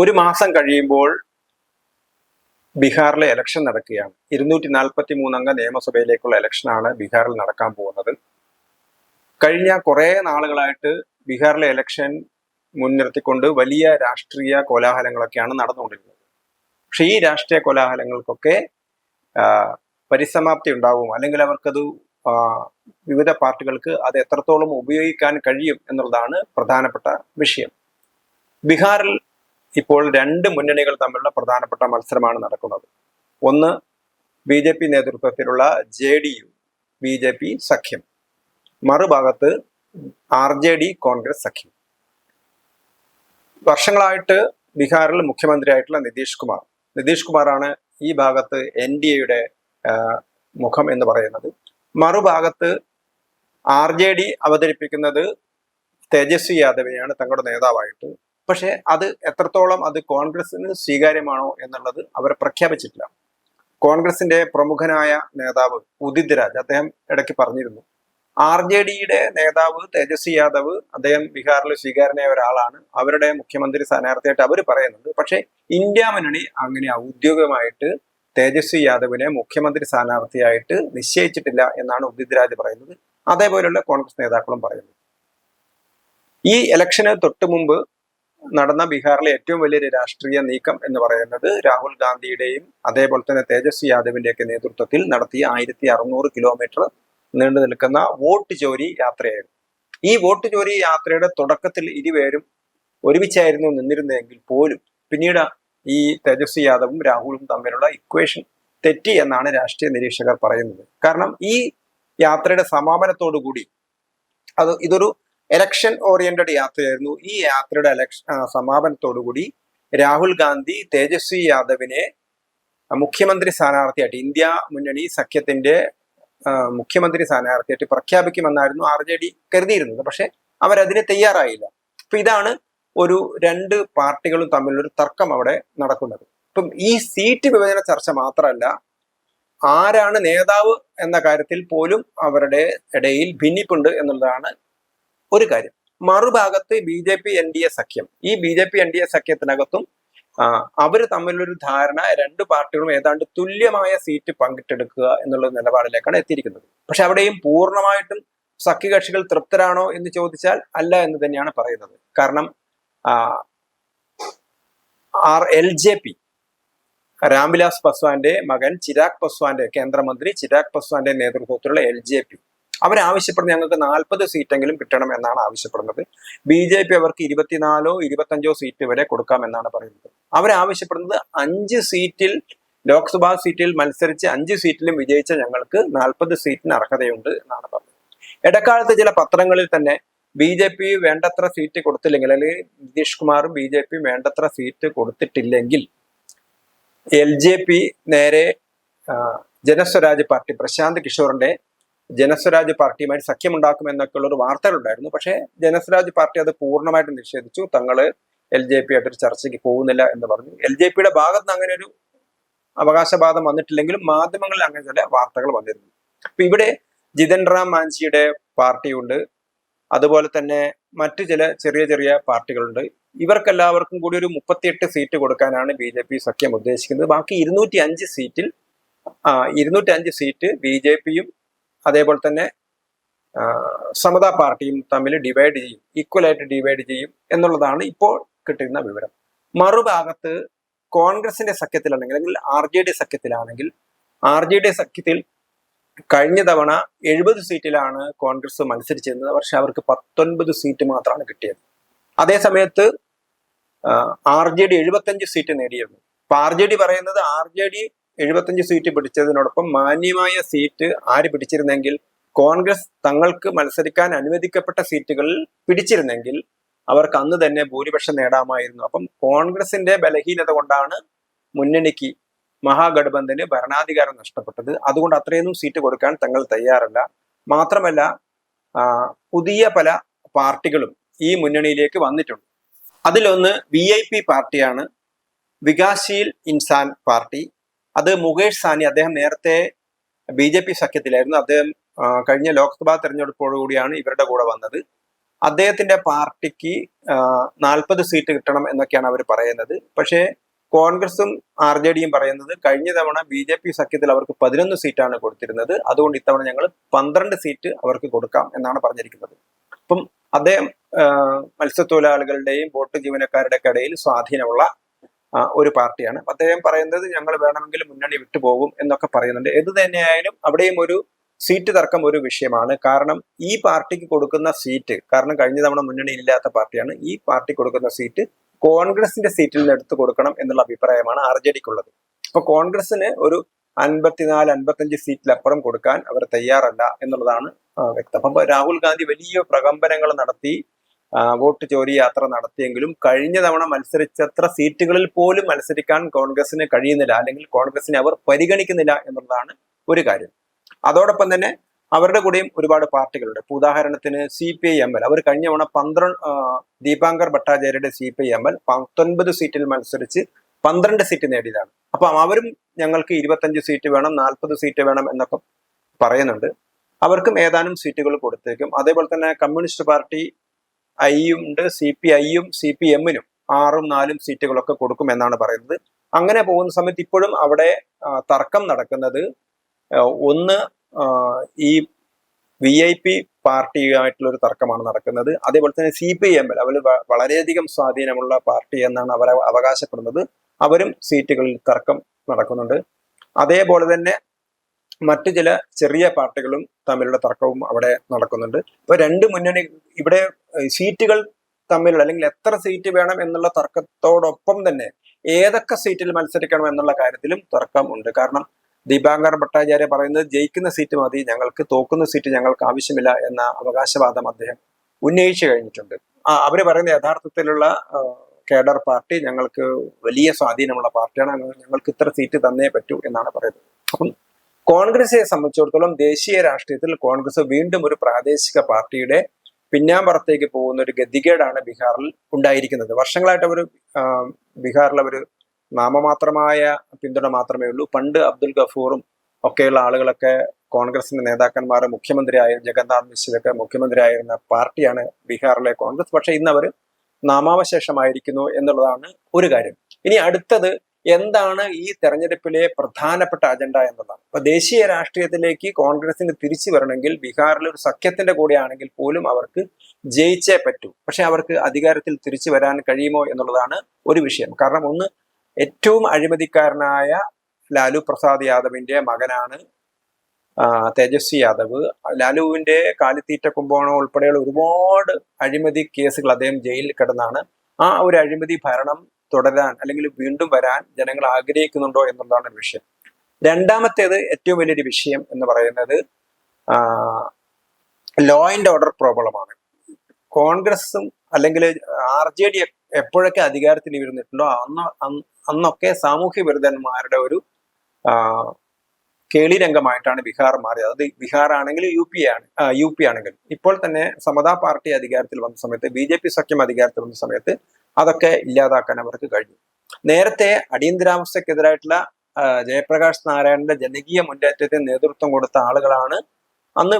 ഒരു മാസം കഴിയുമ്പോൾ ബീഹാറിലെ ഇലക്ഷൻ നടക്കുകയാണ്. ഇരുന്നൂറ്റി നാൽപ്പത്തി മൂന്നംഗ നിയമസഭയിലേക്കുള്ള ഇലക്ഷനാണ് ബീഹാറിൽ നടക്കാൻ പോകുന്നത്. കഴിഞ്ഞ കുറേ നാളുകളായിട്ട് ബീഹാറിലെ ഇലക്ഷൻ മുൻനിർത്തിക്കൊണ്ട് വലിയ രാഷ്ട്രീയ കോലാഹലങ്ങളൊക്കെയാണ് നടന്നുകൊണ്ടിരുന്നത്. പക്ഷെ ഈ രാഷ്ട്രീയ കോലാഹലങ്ങൾക്കൊക്കെ പരിസമാപ്തി ഉണ്ടാവും. അല്ലെങ്കിൽ അവർക്കത് വിവിധ പാർട്ടികൾക്ക് അത് എത്രത്തോളം ഉപയോഗിക്കാൻ കഴിയും എന്നുള്ളതാണ് പ്രധാനപ്പെട്ട വിഷയം. ബീഹാറിൽ ഇപ്പോൾ രണ്ട് മുന്നണികൾ തമ്മിലുള്ള പ്രധാനപ്പെട്ട മത്സരമാണ് നടക്കുന്നത്. ഒന്ന് ബി ജെ പി നേതൃത്വത്തിലുള്ള J D U B J P സഖ്യം. മറുഭാഗത്ത് ആർ ജെ ഡി കോൺഗ്രസ് സഖ്യം. വർഷങ്ങളായിട്ട് ബീഹാറിൽ മുഖ്യമന്ത്രിയായിട്ടുള്ള നിതീഷ് കുമാർ. നിതീഷ് കുമാറാണ് ഈ ഭാഗത്ത് എൻ ഡി എയുടെ മുഖം എന്ന് പറയുന്നത്. മറുഭാഗത്ത് ആർ ജെ ഡി അവതരിപ്പിക്കുന്നത് തേജസ്വി യാദവിനെയാണ് തങ്ങളുടെ നേതാവായിട്ട്. പക്ഷെ അത് എത്രത്തോളം അത് കോൺഗ്രസിന് സ്വീകാര്യമാണോ എന്നുള്ളത് അവർ പ്രഖ്യാപിച്ചിട്ടില്ല. കോൺഗ്രസിന്റെ പ്രമുഖനായ നേതാവ് ഉദിത് രാജ് അദ്ദേഹം ഇടയ്ക്ക് പറഞ്ഞിരുന്നു. ആർ ജെ ഡിയുടെ നേതാവ് തേജസ്വി യാദവ് അദ്ദേഹം ബീഹാറിൽ സ്വീകാരനായ ഒരാളാണ്. അവരുടെ മുഖ്യമന്ത്രി സ്ഥാനാർത്ഥിയായിട്ട് അവർ പറയുന്നുണ്ട്. പക്ഷേ ഇന്ത്യ മുന്നണി അങ്ങനെ ഔദ്യോഗികമായിട്ട് തേജസ്വി യാദവിനെ മുഖ്യമന്ത്രി സ്ഥാനാർത്ഥിയായിട്ട് നിശ്ചയിച്ചിട്ടില്ല എന്നാണ് ഉദിത് രാജ് പറയുന്നത്. അതേപോലെയുള്ള കോൺഗ്രസ് നേതാക്കളും പറയുന്നത് ഈ ഇലക്ഷന് തൊട്ട് മുമ്പ് നടന്ന ബീഹാറിലെ ഏറ്റവും വലിയൊരു രാഷ്ട്രീയ നീക്കം എന്ന് പറയുന്നത് രാഹുൽ ഗാന്ധിയുടെയും അതേപോലെ തന്നെ തേജസ്വി യാദവിന്റെയൊക്കെ നേതൃത്വത്തിൽ നടത്തിയ ആയിരത്തി അറുന്നൂറ് കിലോമീറ്റർ നീണ്ടു നിൽക്കുന്ന വോട്ട് ചോരി യാത്രയായിരുന്നു. ഈ വോട്ട് ചോരി യാത്രയുടെ തുടക്കത്തിൽ ഇരുപേരും ഒരുമിച്ചായിരുന്നു നിന്നിരുന്നതെങ്കിൽ പോലും പിന്നീട് ഈ തേജസ്വി യാദവും രാഹുലും തമ്മിലുള്ള ഇക്വേഷൻ തെറ്റി എന്നാണ് രാഷ്ട്രീയ നിരീക്ഷകർ പറയുന്നത്. കാരണം ഈ യാത്രയുടെ സമാപനത്തോടു കൂടി അത് ഇതൊരു എലക്ഷൻ ഓറിയന്റഡ് യാത്രയായിരുന്നു. ഈ യാത്രയുടെ എലക്ഷൻ സമാപനത്തോടുകൂടി രാഹുൽ ഗാന്ധി തേജസ്വി യാദവിനെ മുഖ്യമന്ത്രി സ്ഥാനാർത്ഥിയായിട്ട് ഇന്ത്യ മുന്നണി സഖ്യത്തിന്റെ മുഖ്യമന്ത്രി സ്ഥാനാർത്ഥിയായിട്ട് പ്രഖ്യാപിക്കുമെന്നായിരുന്നു ആർ ജെ ഡി കരുതിയിരുന്നത്. പക്ഷെ അവരതിന് തയ്യാറായില്ല. അപ്പൊ ഇതാണ് ഒരു രണ്ട് പാർട്ടികളും തമ്മിലൊരു തർക്കം അവിടെ നടക്കുന്നത്. ഇപ്പം ഈ സീറ്റ് വിഭജന ചർച്ച മാത്രമല്ല ആരാണ് നേതാവ് എന്ന കാര്യത്തിൽ പോലും അവരുടെ ഇടയിൽ ഭിന്നിപ്പുണ്ട് എന്നുള്ളതാണ് ഒരു കാര്യം. മറുഭാഗത്ത് B J P N D A സഖ്യം. ഈ B J P N D A സഖ്യത്തിനകത്തും അവർ തമ്മിലൊരു ധാരണ രണ്ട് പാർട്ടികളും ഏതാണ്ട് തുല്യമായ സീറ്റ് പങ്കിട്ടെടുക്കുക എന്നുള്ള നിലപാടിലേക്കാണ് എത്തിയിരിക്കുന്നത്. പക്ഷെ അവിടെയും പൂർണമായിട്ടും സഖ്യകക്ഷികൾ തൃപ്തരാണോ എന്ന് ചോദിച്ചാൽ അല്ല എന്ന് തന്നെയാണ് പറയുന്നത്. കാരണം R L J P Ramvilas പസ്വാന്റെ മകൻ ചിരാഗ് പസ്വാന്റെ കേന്ദ്രമന്ത്രി ചിരാഗ് പസ്വാന്റെ നേതൃത്വത്തിലുള്ള എൽ ജെ പി അവരാവശ്യപ്പെടുന്നത് ഞങ്ങൾക്ക് നാൽപ്പത് സീറ്റെങ്കിലും കിട്ടണം എന്നാണ് ആവശ്യപ്പെടുന്നത്. ബി ജെ പി അവർക്ക് ഇരുപത്തിനാലോ ഇരുപത്തഞ്ചോ സീറ്റ് വരെ കൊടുക്കാമെന്നാണ് പറയുന്നത്. അവരാവശ്യപ്പെടുന്നത് അഞ്ച് സീറ്റിൽ ലോക്സഭാ സീറ്റിൽ മത്സരിച്ച് അഞ്ച് സീറ്റിലും വിജയിച്ച ഞങ്ങൾക്ക് നാൽപ്പത് സീറ്റിന് അർഹതയുണ്ട് എന്നാണ് പറഞ്ഞത്. ഇടക്കാലത്ത് ചില പത്രങ്ങളിൽ തന്നെ ബി ജെ പി വേണ്ടത്ര സീറ്റ് കൊടുത്തില്ലെങ്കിൽ അല്ലെങ്കിൽ നിതീഷ് കുമാറും ബി ജെ പി വേണ്ടത്ര സീറ്റ് കൊടുത്തിട്ടില്ലെങ്കിൽ എൽ ജെ പി നേരെ ജനസ്വരാജ് പാർട്ടി പ്രശാന്ത് കിഷോറിന്റെ ജനസ്വരാജ് പാർട്ടിയുമായി സഖ്യമുണ്ടാക്കുമെന്നൊക്കെയുള്ള ഒരു വാർത്തകളുണ്ടായിരുന്നു. പക്ഷേ ജനസ്വരാജ് പാർട്ടി അത് പൂർണമായിട്ട് നിഷേധിച്ചു. തങ്ങൾ എൽ ജെ പി ആയിട്ടൊരു ചർച്ചയ്ക്ക് പോകുന്നില്ല എന്ന് പറഞ്ഞു. എൽ ജെ പിയുടെ ഭാഗത്ത് നിന്ന് അങ്ങനെ ഒരു അവകാശവാദം വന്നിട്ടില്ലെങ്കിലും മാധ്യമങ്ങളിൽ അങ്ങനെ ചില വാർത്തകൾ വന്നിരുന്നു. അപ്പൊ ഇവിടെ ജിതൻ റാം മാഞ്ചിയുടെ പാർട്ടിയുണ്ട്. അതുപോലെ തന്നെ മറ്റു ചില ചെറിയ ചെറിയ പാർട്ടികളുണ്ട്. ഇവർക്കെല്ലാവർക്കും കൂടി ഒരു മുപ്പത്തിയെട്ട് സീറ്റ് കൊടുക്കാനാണ് ബി ജെ പി സഖ്യം ഉദ്ദേശിക്കുന്നത്. ബാക്കി ഇരുന്നൂറ്റി അഞ്ച് സീറ്റിൽ ഇരുന്നൂറ്റി അഞ്ച് സീറ്റ് ബി ജെ പിയും അതേപോലെ തന്നെ സമതാ പാർട്ടിയും തമ്മിൽ ഡിവൈഡ് ചെയ്യും ഈക്വൽ ആയിട്ട് ഡിവൈഡ് ചെയ്യും എന്നുള്ളതാണ് ഇപ്പോൾ കിട്ടുന്ന വിവരം. മറുഭാഗത്ത് കോൺഗ്രസിന്റെ സഖ്യത്തിലാണെങ്കിൽ അല്ലെങ്കിൽ ആർ ജെ ഡി സഖ്യത്തിലാണെങ്കിൽ ആർ ജെ ഡി സഖ്യത്തിൽ കഴിഞ്ഞ തവണ എഴുപത് സീറ്റിലാണ് കോൺഗ്രസ് മത്സരിച്ചിരുന്നത്. പക്ഷെ അവർക്ക് പത്തൊൻപത് സീറ്റ് മാത്രമാണ് കിട്ടിയത്. അതേ സമയത്ത് ആർ ജെ ഡി എഴുപത്തഞ്ച് സീറ്റ് നേടിയിരുന്നു. അപ്പൊ ആർ ജെ ഡി പറയുന്നത് ആർ ജെ ഡി എഴുപത്തഞ്ച് സീറ്റ് പിടിച്ചതിനോടൊപ്പം മാന്യമായ സീറ്റ് ആര് പിടിച്ചിരുന്നെങ്കിൽ കോൺഗ്രസ് തങ്ങൾക്ക് മത്സരിക്കാൻ അനുവദിക്കപ്പെട്ട സീറ്റുകൾ പിടിച്ചിരുന്നെങ്കിൽ അവർക്ക് അന്ന് തന്നെ ഭൂരിപക്ഷം നേടാമായിരുന്നു. അപ്പം കോൺഗ്രസിന്റെ ബലഹീനത കൊണ്ടാണ് മുന്നണിക്ക് മഹാഗഠബന്ധന് ഭരണാധികാരം നഷ്ടപ്പെട്ടത്. അതുകൊണ്ട് അത്രയൊന്നും സീറ്റ് കൊടുക്കാൻ തങ്ങൾ തയ്യാറല്ല. മാത്രമല്ല പുതിയ പല പാർട്ടികളും ഈ മുന്നണിയിലേക്ക് വന്നിട്ടുണ്ട്. അതിലൊന്ന് വി ഐ പി പാർട്ടിയാണ്. വികാശീൽ ഇൻസാൻ പാർട്ടി. അത് മുകേഷ് സാനി അദ്ദേഹം നേരത്തെ ബി ജെ പി സഖ്യത്തിലായിരുന്നു. അദ്ദേഹം കഴിഞ്ഞ ലോക്സഭാ തെരഞ്ഞെടുപ്പോടുകൂടിയാണ് ഇവരുടെ കൂടെ വന്നത്. അദ്ദേഹത്തിന്റെ പാർട്ടിക്ക് നാൽപ്പത് സീറ്റ് കിട്ടണം എന്നൊക്കെയാണ് അവർ പറയുന്നത്. പക്ഷേ കോൺഗ്രസും ആർ ജെ ഡിയും പറയുന്നത് കഴിഞ്ഞ തവണ ബി ജെ പി സഖ്യത്തിൽ അവർക്ക് പതിനൊന്ന് സീറ്റാണ് കൊടുത്തിരുന്നത്. അതുകൊണ്ട് ഇത്തവണ ഞങ്ങൾ പന്ത്രണ്ട് സീറ്റ് അവർക്ക് കൊടുക്കാം എന്നാണ് പറഞ്ഞിരിക്കുന്നത്. അപ്പം അദ്ദേഹം മത്സ്യത്തൊഴിലാളികളുടെയും ബോട്ട് ജീവനക്കാരുടെ ഇടയിൽ സ്വാധീനമുള്ള ഒരു പാർട്ടിയാണ്. അദ്ദേഹം പറയുന്നത് ഞങ്ങൾ വേണമെങ്കിൽ മുന്നണി വിട്ടുപോകും എന്നൊക്കെ പറയുന്നുണ്ട്. എന്ത് തന്നെയായാലും അവിടെയും ഒരു സീറ്റ് തർക്കം ഒരു വിഷയമാണ്. കാരണം ഈ പാർട്ടിക്ക് കൊടുക്കുന്ന സീറ്റ് കാരണം കഴിഞ്ഞ തവണ മുന്നണി ഇല്ലാത്ത പാർട്ടിയാണ് ഈ പാർട്ടി കൊടുക്കുന്ന സീറ്റ് കോൺഗ്രസിന്റെ സീറ്റിൽ നിന്ന് എടുത്തു കൊടുക്കണം എന്നുള്ള അഭിപ്രായമാണ് ആർ ജെ ഡിക്കുള്ളത് അപ്പൊ കോൺഗ്രസിന് ഒരു അൻപത്തിനാല് അൻപത്തഞ്ച് സീറ്റിലപ്പുറം കൊടുക്കാൻ അവർ തയ്യാറല്ല എന്നുള്ളതാണ് വ്യക്തം. അപ്പൊ രാഹുൽ ഗാന്ധി വലിയ പ്രകമ്പനങ്ങൾ നടത്തി വോട്ട് ചോരി യാത്ര നടത്തിയെങ്കിലും കഴിഞ്ഞ തവണ മത്സരിച്ചത്ര സീറ്റുകളിൽ പോലും മത്സരിക്കാൻ കോൺഗ്രസിന് കഴിയുന്നില്ല. അല്ലെങ്കിൽ കോൺഗ്രസിനെ അവർ പരിഗണിക്കുന്നില്ല എന്നുള്ളതാണ് ഒരു കാര്യം. അതോടൊപ്പം തന്നെ അവരുടെ കൂടെയും ഒരുപാട് പാർട്ടികളുണ്ട്. ഇപ്പൊ ഉദാഹരണത്തിന് C P I M L. അവർ കഴിഞ്ഞ തവണ പന്ത്രണ്ട് Dipankar ഭട്ടാചാര്യയുടെ C P I M L പത്തൊൻപത് സീറ്റിൽ മത്സരിച്ച് പന്ത്രണ്ട് സീറ്റ് നേടിയതാണ്. അപ്പൊ അവരും ഞങ്ങൾക്ക് ഇരുപത്തഞ്ച് സീറ്റ് വേണം നാൽപ്പത് സീറ്റ് വേണം എന്നൊക്കെ പറയുന്നുണ്ട്. അവർക്കും ഏതാനും സീറ്റുകൾ കൊടുത്തേക്കും. അതേപോലെ തന്നെ കമ്മ്യൂണിസ്റ്റ് പാർട്ടി ഐയും ഉണ്ട് സി പി ഐയും സി പി എമ്മിനും ആറും നാലും സീറ്റുകളൊക്കെ കൊടുക്കും എന്നാണ് പറയുന്നത്. അങ്ങനെ പോകുന്ന സമയത്ത് ഇപ്പോഴും അവിടെ തർക്കം നടക്കുന്നത് ഒന്ന് ഈ വി ഐ പി പാർട്ടിയുമായിട്ടുള്ള ഒരു തർക്കമാണ് നടക്കുന്നത്. അതേപോലെ തന്നെ സി പി എമ്മിൽ അവർ വളരെയധികം സ്വാധീനമുള്ള പാർട്ടി എന്നാണ് അവർ അവകാശപ്പെടുന്നത്. അവരും സീറ്റുകളിൽ തർക്കം നടക്കുന്നുണ്ട്. അതേപോലെ തന്നെ മറ്റു ചില ചെറിയ പാർട്ടികളും തമ്മിലുള്ള തർക്കവും അവിടെ നടക്കുന്നുണ്ട്. ഇപ്പൊ രണ്ട് മുന്നണി ഇവിടെ സീറ്റുകൾ തമ്മിലുള്ള അല്ലെങ്കിൽ എത്ര സീറ്റ് വേണം എന്നുള്ള തർക്കത്തോടൊപ്പം തന്നെ ഏതൊക്കെ സീറ്റിൽ മത്സരിക്കണം എന്നുള്ള കാര്യത്തിലും തർക്കം ഉണ്ട്. കാരണം ദീപാങ്കർ ഭട്ടാചാര്യ പറയുന്നത് ജയിക്കുന്ന സീറ്റ് മതി ഞങ്ങൾക്ക് തോക്കുന്ന സീറ്റ് ഞങ്ങൾക്ക് ആവശ്യമില്ല എന്ന അവകാശവാദം അദ്ദേഹം ഉന്നയിച്ചു കഴിഞ്ഞിട്ടുണ്ട്. ആ അവർ പറയുന്ന യഥാർത്ഥത്തിലുള്ള കേഡർ പാർട്ടി ഞങ്ങൾക്ക് വലിയ സ്വാധീനമുള്ള പാർട്ടിയാണ്. ഞങ്ങൾക്ക് ഇത്ര സീറ്റ് തന്നേ പറ്റൂ എന്നാണ് പറയുന്നത്. അപ്പം കോൺഗ്രസിനെ സംബന്ധിച്ചിടത്തോളം ദേശീയ രാഷ്ട്രീയത്തിൽ കോൺഗ്രസ് വീണ്ടും ഒരു പ്രാദേശിക പാർട്ടിയുടെ പിന്നാമ്പുറത്തേക്ക് പോകുന്ന ഒരു ഗതികേടാണ് ബീഹാറിൽ ഉണ്ടായിരിക്കുന്നത്. വർഷങ്ങളായിട്ട് അവർ ബീഹാറിൽ അവർ നാമമാത്രമായ പിന്തുണ മാത്രമേ ഉള്ളൂ. പണ്ട് അബ്ദുൽ ഗഫൂറും ഒക്കെയുള്ള ആളുകളൊക്കെ കോൺഗ്രസിന്റെ നേതാക്കന്മാർ മുഖ്യമന്ത്രിയായ ജഗന്നാഥ് മിശ്രയൊക്കെ മുഖ്യമന്ത്രിയായിരുന്ന പാർട്ടിയാണ് ബീഹാറിലെ കോൺഗ്രസ്. പക്ഷേ ഇന്ന് അവർ നാമാവശേഷമായിരിക്കുന്നു എന്നുള്ളതാണ് ഒരു കാര്യം. ഇനി അടുത്തത് എന്താണ് ഈ തെരഞ്ഞെടുപ്പിലെ പ്രധാനപ്പെട്ട അജണ്ട എന്നതാണ് അപ്പൊ ദേശീയ രാഷ്ട്രീയത്തിലേക്ക് കോൺഗ്രസിന് തിരിച്ചു വരണമെങ്കിൽ ബീഹാറിൽ ഒരു സഖ്യത്തിന്റെ കൂടെയാണെങ്കിൽ പോലും അവർക്ക് ജയിച്ചേ പറ്റൂ. പക്ഷെ അവർക്ക് അധികാരത്തിൽ തിരിച്ചു വരാൻ കഴിയുമോ എന്നുള്ളതാണ് ഒരു വിഷയം. കാരണം ഒന്ന് ഏറ്റവും അഴിമതിക്കാരനായ ലാലു പ്രസാദ് യാദവിന്റെ മകനാണ് തേജസ്വി യാദവ്. ലാലുവിന്റെ കാലിത്തീറ്റ കുംഭകോണം ഉൾപ്പെടെയുള്ള ഒരുപാട് അഴിമതി കേസുകൾ അദ്ദേഹം ജയിലിൽ കിടന്നാണ്. ആ ഒരു അഴിമതി ഭരണം തുടരാൻ അല്ലെങ്കിൽ വീണ്ടും വരാൻ ജനങ്ങൾ ആഗ്രഹിക്കുന്നുണ്ടോ എന്നുള്ളതാണ് ഒരു വിഷയം. രണ്ടാമത്തേത് ഏറ്റവും വലിയൊരു വിഷയം എന്ന് പറയുന്നത് ലോ ആൻഡ് ഓർഡർ പ്രോബ്ലമാണ് കോൺഗ്രസും അല്ലെങ്കിൽ ആർ ജെ ഡി എപ്പോഴൊക്കെ അധികാരത്തിൽ ഇരുന്നിട്ടുണ്ടോ അന്ന് അന്ന് അന്നൊക്കെ സാമൂഹ്യ വിരുദ്ധന്മാരുടെ ഒരു കേളി കേളിരംഗമായിട്ടാണ് ബീഹാർ മാറിയത്. അത് ബീഹാർ ആണെങ്കിൽ യു പി ആണ് യു പി ആണെങ്കിലും. ഇപ്പോൾ തന്നെ സമതാ പാർട്ടി അധികാരത്തിൽ വന്ന സമയത്ത് ബി ജെ പി സഖ്യം അധികാരത്തിൽ വന്ന സമയത്ത് അതൊക്കെ ഇല്ലാതാക്കാൻ അവർക്ക് കഴിഞ്ഞു. നേരത്തെ അടിയന്തരാവസ്ഥക്കെതിരായിട്ടുള്ള ജയപ്രകാശ് നാരായണന്റെ ജനകീയ മുന്നേറ്റത്തിന് നേതൃത്വം കൊടുത്ത ആളുകളാണ് അന്ന്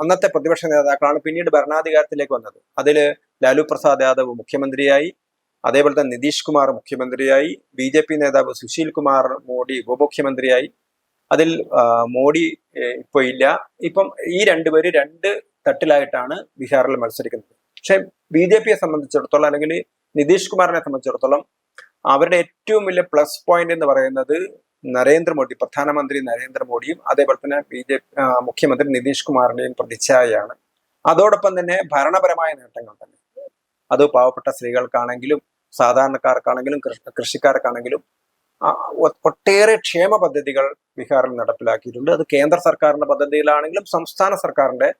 അന്നത്തെ പ്രതിപക്ഷ നേതാക്കളാണ് പിന്നീട് ഭരണാധികാരത്തിലേക്ക് വന്നത്. അതിൽ ലാലു പ്രസാദ് യാദവ് മുഖ്യമന്ത്രിയായി അതേപോലെ തന്നെ നിതീഷ് കുമാർ മുഖ്യമന്ത്രിയായി ബി ജെ പി നേതാവ് സുശീൽ കുമാർ മോഡി ഉപമുഖ്യമന്ത്രിയായി. അതിൽ മോഡി ഇപ്പോൾ ഇല്ല. ഇപ്പം ഈ രണ്ടുപേര് രണ്ട് തട്ടിലായിട്ടാണ് ബീഹാറിൽ മത്സരിക്കുന്നത്. പക്ഷെ ബി ജെ പിയെ സംബന്ധിച്ചിടത്തോളം അല്ലെങ്കിൽ നിതീഷ് കുമാറിനെ സംബന്ധിച്ചിടത്തോളം അവരുടെ ഏറ്റവും വലിയ പ്ലസ് പോയിന്റ് എന്ന് പറയുന്നത് നരേന്ദ്രമോദി പ്രധാനമന്ത്രി നരേന്ദ്രമോദിയും അതേപോലെ തന്നെ ബി ജെ മുഖ്യമന്ത്രി നിതീഷ് കുമാറിന്റെയും പ്രതിച്ഛായയാണ്. അതോടൊപ്പം തന്നെ ഭരണപരമായ നേട്ടങ്ങൾ തന്നെ. അത് പാവപ്പെട്ട സ്ത്രീകൾക്കാണെങ്കിലും സാധാരണക്കാർക്കാണെങ്കിലും കൃഷി- കൃഷിക്കാർക്കാണെങ്കിലും ഒട്ടേറെ ക്ഷേമ പദ്ധതികൾ ബീഹാറിൽ നടപ്പിലാക്കിയിട്ടുണ്ട്. അത് കേന്ദ്ര സർക്കാരിന്റെ പദ്ധതികളാണെങ്കിലും സംസ്ഥാന സർക്കാരിന്റെ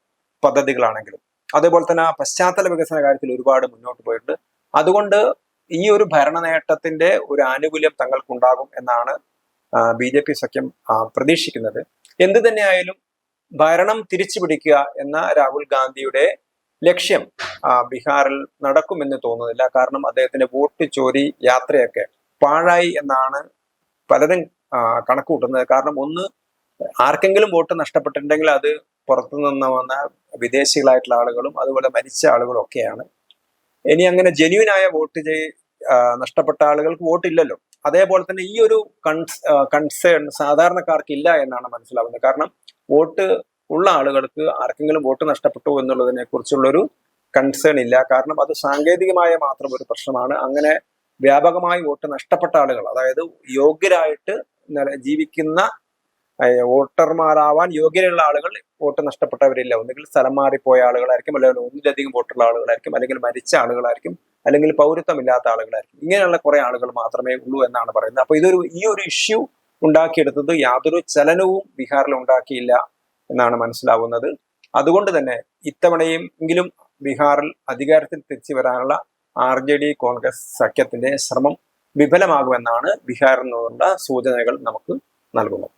പദ്ധതികളാണെങ്കിലും. അതേപോലെ തന്നെ പശ്ചാത്തല വികസന കാര്യത്തിൽ ഒരുപാട് മുന്നോട്ട് പോയിട്ടുണ്ട്. അതുകൊണ്ട് ഈ ഒരു ഭരണ നേട്ടത്തിന്റെ ഒരു ആനുകൂല്യം തങ്ങൾക്കുണ്ടാകും എന്നാണ് ബി ജെ പി സഖ്യം പ്രതീക്ഷിക്കുന്നത്. എന്തു തന്നെയായാലും ഭരണം തിരിച്ചു പിടിക്കുക എന്ന രാഹുൽ ഗാന്ധിയുടെ ലക്ഷ്യം ബീഹാറിൽ നടക്കുമെന്ന് തോന്നുന്നില്ല. കാരണം അദ്ദേഹത്തിന്റെ വോട്ട് ചോരി യാത്രയൊക്കെ പാഴായി എന്നാണ് പലരും കണക്കുകൂട്ടുന്നത് കാരണം ഒന്ന് ആർക്കെങ്കിലും വോട്ട് നഷ്ടപ്പെട്ടിട്ടുണ്ടെങ്കിൽ അത് പുറത്തു നിന്ന് വന്ന വിദേശികളായിട്ടുള്ള ആളുകളും അതുപോലെ മരിച്ച ആളുകളും ഒക്കെയാണ്. ഇനി അങ്ങനെ ജെന്യൂനായ വോട്ട് ചെയ് നഷ്ടപ്പെട്ട ആളുകൾക്ക് വോട്ടില്ലല്ലോ. അതേപോലെ തന്നെ ഈ ഒരു കൺസ് കൺസേൺ സാധാരണക്കാർക്ക് ഇല്ല എന്നാണ് മനസ്സിലാവുന്നത്. കാരണം വോട്ട് ഉള്ള ആളുകൾക്ക് ആർക്കെങ്കിലും വോട്ട് നഷ്ടപ്പെട്ടു എന്നുള്ളതിനെ കുറിച്ചുള്ളൊരു കൺസേൺ ഇല്ല. കാരണം അത് സാങ്കേതികമായ മാത്രം ഒരു പ്രശ്നമാണ്. അങ്ങനെ വ്യാപകമായി വോട്ട് നഷ്ടപ്പെട്ട ആളുകൾ അതായത് യോഗ്യരായിട്ട് ജീവിക്കുന്ന വോട്ടർമാരാവാൻ യോഗ്യതയുള്ള ആളുകൾ വോട്ട് നഷ്ടപ്പെട്ടവരില്ല. ഒന്നുകിൽ സ്ഥലം മാറിപ്പോയ ആളുകളായിരിക്കും അല്ലെങ്കിൽ ഒന്നിലധികം വോട്ടുള്ള ആളുകളായിരിക്കും അല്ലെങ്കിൽ മരിച്ച ആളുകളായിരിക്കും അല്ലെങ്കിൽ പൗരത്വമില്ലാത്ത ആളുകളായിരിക്കും. ഇങ്ങനെയുള്ള കുറെ ആളുകൾ മാത്രമേ ഉള്ളൂ എന്നാണ് പറയുന്നത്. അപ്പൊ ഇതൊരു ഈ ഒരു ഇഷ്യൂ ഉണ്ടാക്കിയെടുത്തത് യാതൊരു ചലനവും ബീഹാറിൽ ഉണ്ടാക്കിയില്ല എന്നാണ് മനസ്സിലാവുന്നത്. അതുകൊണ്ട് തന്നെ ഇത്തവണയും എങ്കിലും ബീഹാറിൽ അധികാരത്തിൽ തിരിച്ചു വരാനുള്ള ആർ ജെ ഡി കോൺഗ്രസ് സഖ്യത്തിന്റെ ശ്രമം വിഫലമാകുമെന്നാണ് ബീഹാറിൽ നിന്നുള്ള സൂചനകൾ നമുക്ക് നൽകുന്നത്.